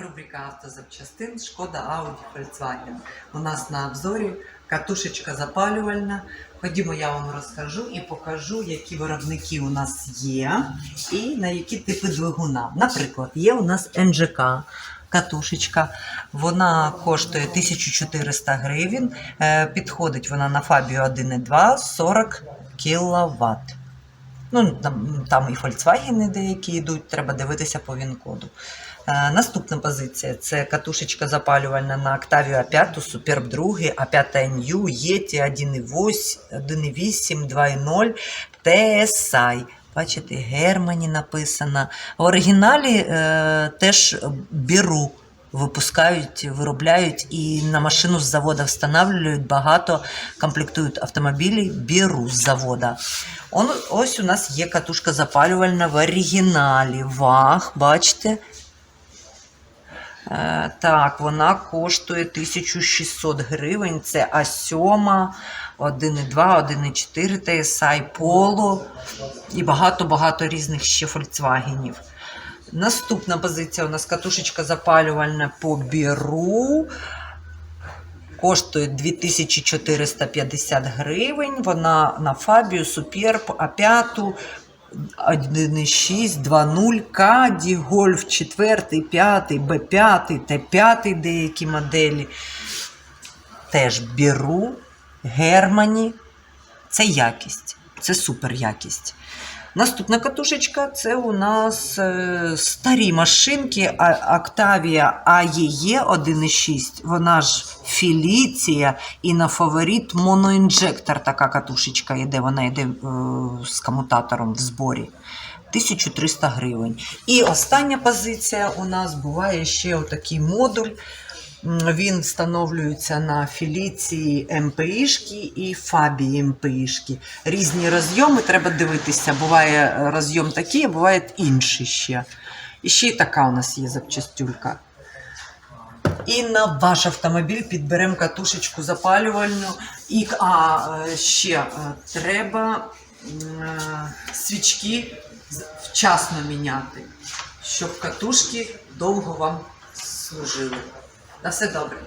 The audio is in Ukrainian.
Рубрика автозапчастин Шкода Ауді Volkswagen. У нас на обзорі катушечка запалювальна. Ходімо, я вам розкажу і покажу, які виробники у нас є і на які типи двигуна. Наприклад, є у нас НЖК. Катушечка, вона коштує 1400 гривень. Е, Підходить вона на Fabio 1.2 40 кВт. Ну, там, там і Volkswagen деякі йдуть, треба дивитися по він-коду. Е, наступна позиція це катушечка запалювальна на Octavia 5, Superb 2, A5 New, Yeti 1.8, 1.8, 2.0, TSI. Бачите, Германі написано. В оригіналі е, теж беру. Випускають, виробляють і на машину з завода встановлюють багато, комплектують автомобілі, беру з завода. Он, ось у нас є катушка запалювальна в оригіналі. Ваг, бачите? Е, так, вона коштує 1600 гривень. Це А7, 1,2, 1,4 TSI, Polo і багато-багато різних ще Volkswagenів. Наступна позиція у нас катушечка запалювальна по біру. Коштує 2450 гривень. Вона на Фабію, Суперб, А5, 1.6, 2.0, Каді, Гольф 4, 5, Б5, Т5 деякі моделі. Теж беру, Германі. Це якість, це супер якість. Наступна катушечка це у нас е, старі машинки Octavia AEE 1.6. Вона ж Феліція і на фаворит моноінжектор така катушечка йде. Вона йде е, з комутатором в зборі. 1300 гривень. І остання позиція у нас буває ще отакий модуль. Він встановлюється на філіції МПІшки і Фабії МПІшки. Різні розйоми треба дивитися. Буває розйом такий, а буває інший ще. І ще й така у нас є запчастюлька. І на ваш автомобіль підберемо катушечку запалювальну. І а, ще е, треба е, свічки вчасно міняти, щоб катушки довго вам служили. На все добре.